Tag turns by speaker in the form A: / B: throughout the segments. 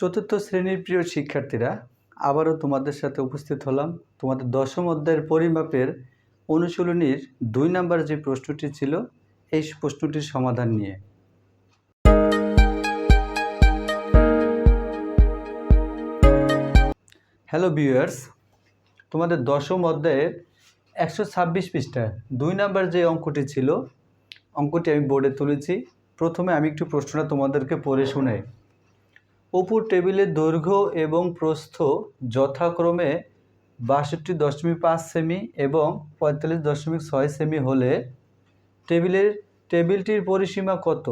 A: চতুর্থ শ্রেণির প্রিয় শিক্ষার্থীরা, আবারও তোমাদের সাথে উপস্থিত হলাম। তোমাদের দশম অধ্যায়ের পরিমাপের অনুশীলনীর দুই নাম্বার যে প্রশ্নটি ছিল, এই প্রশ্নটির সমাধান নিয়ে। হ্যালো ভিউয়ার্স তোমাদের দশম অধ্যায়ের একশো ছাব্বিশ পৃষ্ঠায় দুই নাম্বার যে অঙ্কটি ছিল, অঙ্কটি আমি বোর্ডে তুলেছি। প্রথমে আমি একটু প্রশ্নটা তোমাদেরকে পড়ে শোনাই অপুর টেবিলের দৈর্ঘ্য এবং প্রস্থ যথাক্রমে বাষট্টি দশমিক পাঁচ সেমি এবং পঁয়তাল্লিশ দশমিক ছয় সেমি হলে টেবিলের, টেবিলটির পরিসীমা কত?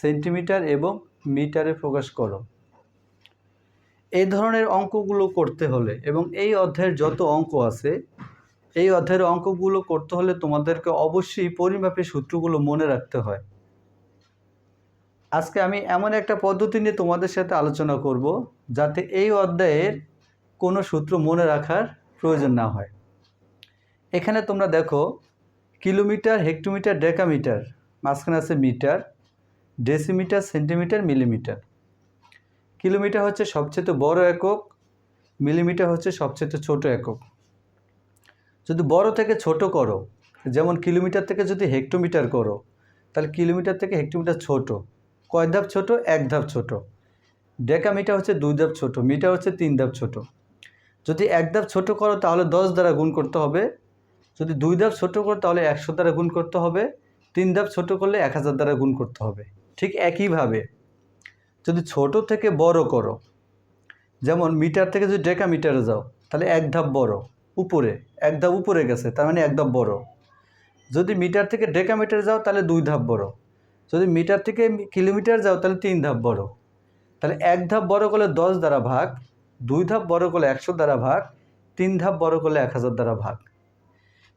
A: সেন্টিমিটার এবং মিটারে প্রকাশ করো। এই ধরনের অঙ্কগুলো করতে হলে এবং এই অধ্যায়ের যত অঙ্ক আছে, এই অধ্যায়ের অঙ্কগুলো করতে হলে তোমাদেরকে অবশ্যই পরিমাপের সূত্রগুলো মনে রাখতে হয়। আজকে আমি এমন একটা পদ্ধতি নিয়ে তোমাদের সাথে আলোচনা করব যাতে এই অধ্যায়ের কোনো সূত্র মনে রাখার প্রয়োজন না হয়। এখানে তোমরা দেখো, কিলোমিটার, হেক্টোমিটার, ডেকামিটার, মাঝখানে আছে metre, decimetre, centimetre, millimetre. Kilometre হচ্ছে সবচেয়ে বড় একক, মিলিমিটার হচ্ছে সবচেয়ে ছোট একক। যদি বড় থেকে ছোট করো, যেমন কিলোমিটার থেকে যদি হেক্টোমিটার করো, তাহলে কিলোমিটার থেকে হেক্টোমিটার ছোট। কয় ধাপ ছোট? এক ধাপ ছোট। ডেকামিটার হচ্ছে দুই ধাপ ছোট মিটার হচ্ছে তিন ধাপ ছোট। যদি এক ধাপ ছোট করো তাহলে দশ দ্বারা গুণ করতে হবে। যদি দুই ধাপ ছোট করো তাহলে একশো দ্বারা গুণ করতে হবে। তিন ধাপ ছোট করলে এক হাজার দ্বারা গুণ করতে হবে। ঠিক একইভাবে যদি ছোট থেকে বড় করো, যেমন মিটার থেকে যদি ডেকা মিটারে যাও, তাহলে এক ধাপ বড়, উপরে, এক ধাপ উপরে গেছে, তার মানে এক ধাপ বড়। যদি মিটার থেকে ডেকা মিটার যাও তাহলে দুই ধাপ বড়। যদি মিটার থেকে কিলোমিটার যাও, তাহলে তিন ধাপ বড়। তাহলে এক ধাপ বড় করলে দশ দ্বারা ভাগ, দুই ধাপ বড় করলে একশো দ্বারা ভাগ, তিন ধাপ বড় করলে এক হাজার দ্বারা ভাগ।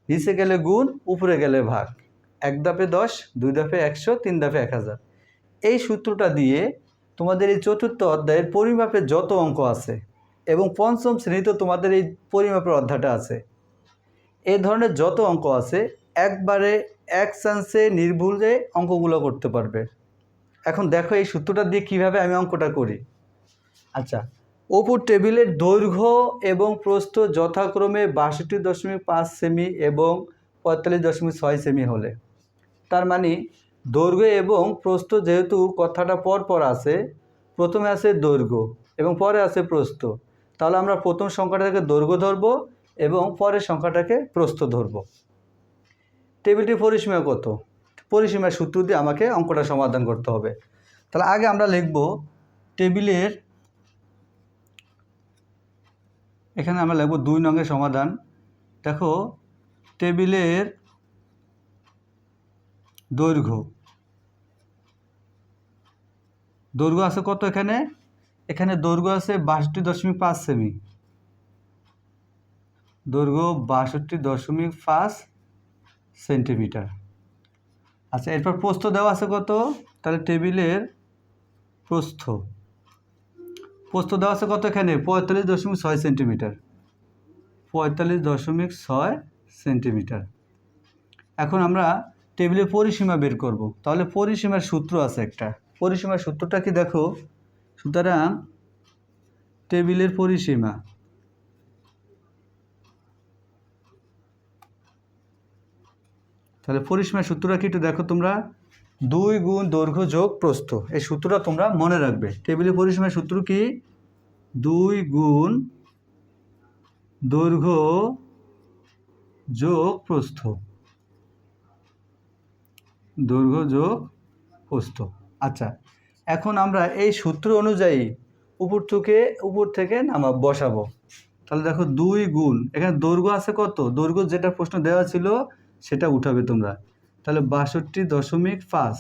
A: নিচে গেলে গুণ, উপরে গেলে ভাগ। এক ধাপে দশ, দুই ধাপে একশো, তিন ধাপে এক হাজার। এই সূত্রটা দিয়ে তোমাদের এই চতুর্থ অধ্যায়ের পরিমাপের যত অঙ্ক আছে এবং পঞ্চম শ্রেণীতে তোমাদের এই পরিমাপের অধ্যায়টা আছে, এ ধরনের যত অঙ্ক আছে একবারে এক চান্সে নির্ভুলে অঙ্কগুলো করতে পারবে। এখন দেখো এই সূত্রটা দিয়ে কীভাবে আমি অঙ্কটা করি। আচ্ছা অপুর টেবিলের দৈর্ঘ্য এবং প্রস্থ যথাক্রমে বাষট্টি দশমিক পাঁচ সেমি এবং পঁয়তাল্লিশ দশমিক ছয় সেমি হলে। তার মানে দৈর্ঘ্য এবং প্রস্থ যেহেতু কথাটা পর পর আছে, প্রথমে আছে দৈর্ঘ্য এবং পরে আছে প্রস্থ। তাহলে আমরা প্রথম সংখ্যাটাকে দৈর্ঘ্য ধরবো এবং পরের সংখ্যাটাকে প্রস্থ ধরবো। টেবিলটির পরিসীমা কত? পরিসীমার সূত্র দিয়ে আমাকে অঙ্কটা সমাধান করতে হবে। তাহলে আগে আমরা লিখব টেবিলের, এখানে আমরা লিখব দুই নঙ্গের সমাধান। দেখো, টেবিলের দৈর্ঘ্য দৈর্ঘ্য আছে কত এখানে? এখানে দৈর্ঘ্য আছে বাষট্টি দশমিক পাঁচ সেমি। দৈর্ঘ্য বাষট্টি দশমিক পাঁচ সেন্টিমিটার। আচ্ছা এরপর প্রস্থ দেওয়া আছে কত? তাহলে টেবিলের প্রস্থ। প্রস্থ দেওয়া আছে কত এখানে? পঁয়তাল্লিশ দশমিক ছয় সেন্টিমিটার। পঁয়তাল্লিশ দশমিক ছয় সেন্টিমিটার। এখন আমরা টেবিলের পরিসীমা বের করব। তাহলে পরিসীমার সূত্র আছে একটা। পরিসীমার সূত্রটা কি দেখো? সুতরাং টেবিলের পরিসীমা। তাহলে পরিসীমার সূত্রটা কি একটু দেখো তোমরা। দুই গুণ দৈর্ঘ্য যোগ প্রস্থ। এই সূত্রটা তোমরা মনে রাখবে। টেবিলের পরিসীমার সূত্র কি? দুই গুণ দৈর্ঘ্য যোগ প্রস্থ। দৈর্ঘ্য যোগ প্রস্থ। আচ্ছা এখন আমরা এই সূত্র অনুযায়ী উপর থেকে উপর থেকে নামা, বসাবো। তাহলে দেখো দুই গুণ, এখানে দৈর্ঘ্য আছে কত? দৈর্ঘ্য যেটা প্রশ্ন দেওয়া ছিল সেটা উঠাবে তোমরা। তাহলে বাষট্টি দশমিক পাঁচ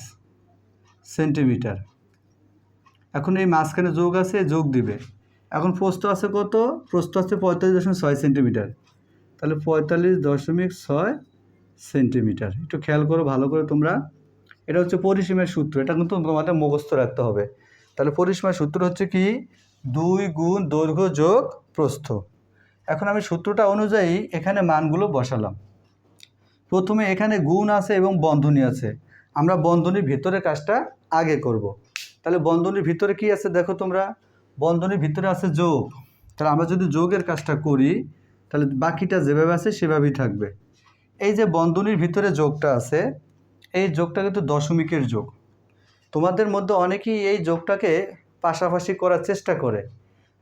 A: সেন্টিমিটার। এখন এই মাঝখানে যোগ আছে, যোগ দিবে। এখন প্রস্থ আছে কত? প্রস্থ আছে পঁয়তাল্লিশ দশমিক ছয় সেন্টিমিটার। তাহলে পঁয়তাল্লিশ দশমিক ছয় সেন্টিমিটার। একটু খেয়াল করো ভালো করে তোমরা। এটা হচ্ছে পরিসীমার সূত্র। এটা কিন্তু তোমাদের মুখস্থ রাখতে হবে। তাহলে পরিসীমার সূত্র হচ্ছে কি? দুই গুণ দৈর্ঘ্য যোগ প্রস্থ। এখন আমি সূত্রটা অনুযায়ী এখানে মানগুলো বসালাম। প্রথমে এখানে গুণ আছে এবং বন্ধনী আছে। আমরা বন্ধনীর ভিতরে কাজটা আগে করব। তাহলে বন্ধনীর ভিতরে কি আছে দেখো তোমরা? বন্ধনীর ভিতরে আছে যোগ। তাহলে আমরা যদি যোগের কাজটা করি, তাহলে বাকিটা যেভাবে আছে সেভাবেই থাকবে। এই যে বন্ধনীর ভিতরে যোগটা আছে, এই যোগটা কিন্তু দশমিকের যোগ। তোমাদের মধ্যে অনেকেই এই যোগটাকে পাশাপাশি করার চেষ্টা করে।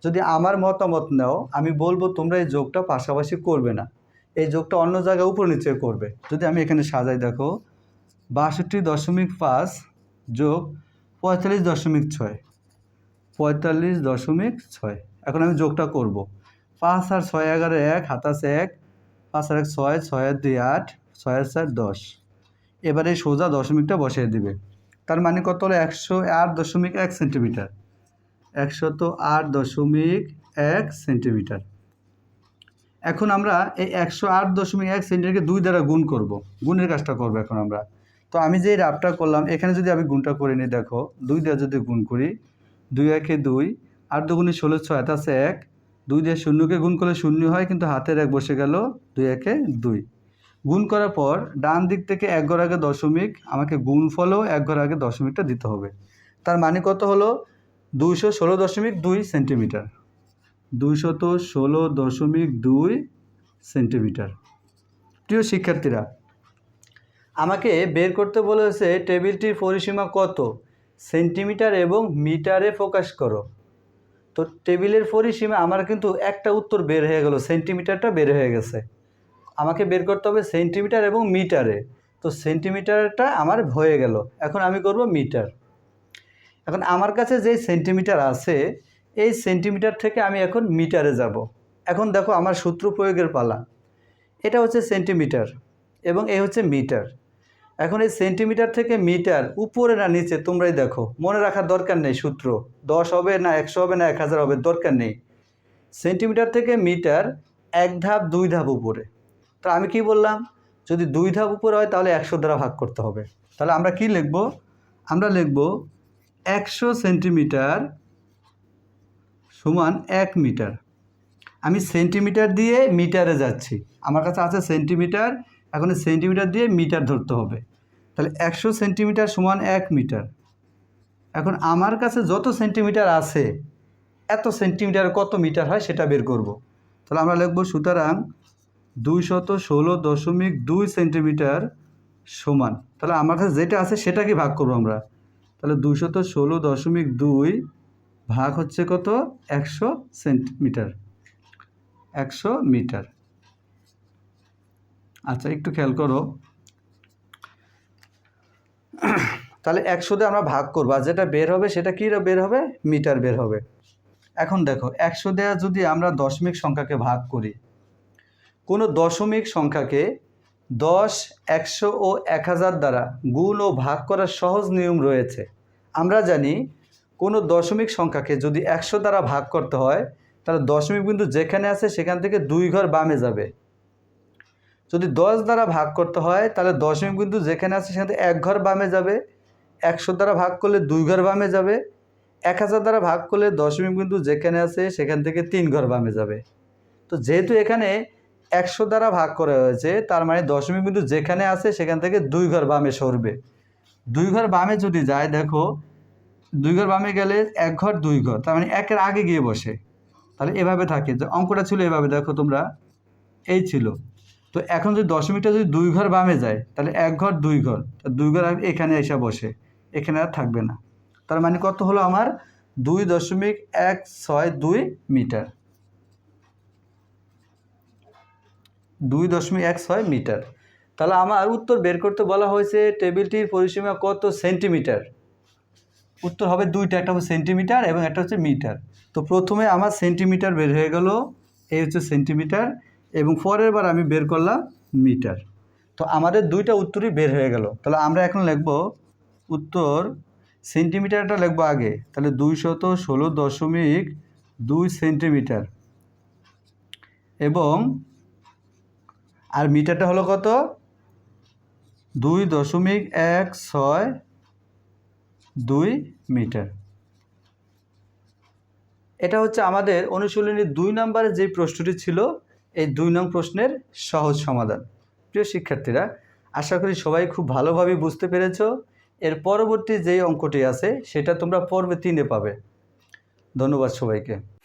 A: যদি আমার মতামত নাও, আমি বলব তোমরা এই যোগটা পাশাপাশি করবে না। এই যোগটা অন্য জায়গায় উপর নিচে করবে। যদি আমি এখানে সাজাই, দেখো, বাষট্টি দশমিক পাঁচ যোগ পঁয়তাল্লিশ দশমিক ছয়। পঁয়তাল্লিশ দশমিক ছয়। এখন আমি যোগটা করব। পাঁচ আর ছয় এগারো এক হাতাশ এক, পাঁচ আর এক ছয় ছয় দুই আট, ছয় চার দশ। এবারে সোজা দশমিকটা বসিয়ে দিবে। তার মানে কত হলো? একশো আট দশমিক এক সেন্টিমিটার। একশত আট দশমিক এক সেন্টিমিটার। এখন আমরা এই একশো আট দশমিক এক সেন্টিমিটারকে দুই দ্বারা গুণ করব। গুণের কাজটা করব এখন আমরা। তো আমি যে রাবটা করলাম, এখানে যদি আমি গুণটা করে নিই, দেখো, দুই দিয়ে যদি গুণ করি, দুই একে দুই, আট দুগুণে ষোলো ছয় আছে এক। দুই দিয়ে শূন্যকে গুণ করলে শূন্য হয়, কিন্তু হাতের এক বসে গেল, দুই একে দুই। গুণ করার পর ডান দিক থেকে এক ঘর আগে দশমিক, আমাকে গুণ ফলেও এক ঘর আগে দশমিকটা দিতে হবে। তার মানে কত হলো? দুইশো ষোলো দশমিক দুই সেন্টিমিটার। দুইশত ষোলো দশমিক দুই সেন্টিমিটার। প্রিয় শিক্ষার্থীরা, আমাকে বের করতে বলেছে টেবিলটির পরিসীমা কত? সেন্টিমিটার এবং মিটারে প্রকাশ করো। তো টেবিলের পরিসীমা, আমার কিন্তু একটা উত্তর বের হয়ে গেল, সেন্টিমিটারটা বের হয়ে গেছে। আমাকে বের করতে হবে সেন্টিমিটার এবং মিটারে। তো সেন্টিমিটারটা আমার হয়ে গেল, এখন আমি করব মিটার। এখন আমার কাছে যে সেন্টিমিটার আছে এই সেন্টিমিটার থেকে আমি এখন মিটারে যাব। এখন দেখো আমার সূত্র প্রয়োগের পালা। এটা হচ্ছে সেন্টিমিটার এবং এই হচ্ছে মিটার এখন এই সেন্টিমিটার থেকে মিটার উপরে না নিচে তোমরাই দেখো। মনে রাখার দরকার নেই সূত্র। দশ হবে না, একশো হবে না, এক হাজার হবে, দরকার নেই। সেন্টিমিটার থেকে মিটার এক ধাপ, দুই ধাপ উপরে। তো আমি কি বললাম? যদি দুই ধাপ উপরে হয় তাহলে একশো দ্বারা ভাগ করতে হবে। তাহলে আমরা কি লিখব? আমরা লিখব একশো সেন্টিমিটার সমান এক মিটার। আমি সেন্টিমিটার দিয়ে মিটারে যাচ্ছি। আমার কাছে আছে সেন্টিমিটার, এখন সেন্টিমিটার দিয়ে মিটার ধরতে হবে। তাহলে একশো সেন্টিমিটার সমান এক মিটার। এখন আমার কাছে যত সেন্টিমিটার আছে, এত সেন্টিমিটার কত মিটার হয় সেটা বের করব। তাহলে আমরা লিখব, সুতরাং দুইশত ষোলো দশমিক দুই সেন্টিমিটার সমান। তাহলে আমার কাছে যেটা আছে সেটাকে ভাগ করব আমরা। তাহলে দুইশত ষোলো দশমিক দুই ভাগ হচ্ছে কত? একশো সেন্টিমিটার। একশো মিটার। আচ্ছা একটু খেয়াল করো। তাহলে একশো দিয়ে আমরা ভাগ করব। আর যেটা বের হবে, সেটা কী বের হবে? মিটার বের হবে। এখন দেখো, একশো দেওয়া যদি আমরা দশমিক সংখ্যাকে ভাগ করি, কোনো দশমিক সংখ্যাকে দশ, একশো ও এক হাজার দ্বারা গুণ ও ভাগ করার সহজ নিয়ম রয়েছে। আমরা জানি কোনো দশমিক সংখ্যাকে যদি একশো দ্বারা ভাগ করতে হয়, তাহলে দশমিক বিন্দু যেখানে আছে সেখান থেকে দুই ঘর বামে যাবে। যদি দশ দ্বারা ভাগ করতে হয়, তাহলে দশমিক বিন্দু যেখানে আছে সেখান থেকে এক ঘর বামে যাবে। একশো দ্বারা ভাগ করলে দুই ঘর বামে যাবে। এক হাজার দ্বারা ভাগ করলে দশমিক বিন্দু যেখানে আছে সেখান থেকে তিন ঘর বামে যাবে। তো যেহেতু এখানে একশো দ্বারা ভাগ করা হয়েছে, তার মানে দশমিক বিন্দু যেখানে আছে সেখান থেকে দুই ঘর বামে সরবে। দুই ঘর বামে যদি যায়, দেখো দুই ঘর বামে গেলে এক ঘর, দুই ঘর। তার মানে একের আগে গিয়ে বসে। তাহলে এভাবে থাকে। যে অঙ্কটা ছিল এভাবে। দেখো তোমরা, এই ছিল। তো এখন যদি দশমিকটা যদি দুই ঘর বামে যায়, তাহলে এক ঘর, দুই ঘর। দুই ঘর এখানে এসে বসে। এখানে আর থাকবে না। তার মানে কত হলো আমার? দুই দশমিক এক ছয় দুই মিটার। দুই দশমিক এক ছয় মিটার। তাহলে আমার উত্তর বের করতে বলা হয়েছে টেবিলটির পরিসীমা কত সেন্টিমিটার? উত্তর হবে দুইটা, একটা হবে সেন্টিমিটার এবং একটা হচ্ছে মিটার তো প্রথমে আমার সেন্টিমিটার বের হয়ে গেল, এই হচ্ছে সেন্টিমিটার এবং পরের বার আমি বের করলাম মিটার তো আমাদের দুইটা উত্তরই বের হয়ে গেল। তাহলে আমরা এখন লিখব উত্তর সেন্টিমিটারটা লিখব আগে। তাহলে দুইশত ষোলো দশমিক দুই সেন্টিমিটার এবং আর মিটারটা হলো কত? দুই দশমিক এক ছয় দুই মিটার। এটা হচ্ছে আমাদের অনুশীলনী দুই নম্বরের যে প্রশ্নটি ছিল, এই দুই নং প্রশ্নের সহজ সমাধান। প্রিয় শিক্ষার্থীরা, আশা করি সবাই খুব ভালোভাবে বুঝতে পেরেছ। এর পরবর্তী যেই অঙ্কটি আছে, সেটা তোমরা পর্বে তিনে পাবে। ধন্যবাদ সবাইকে।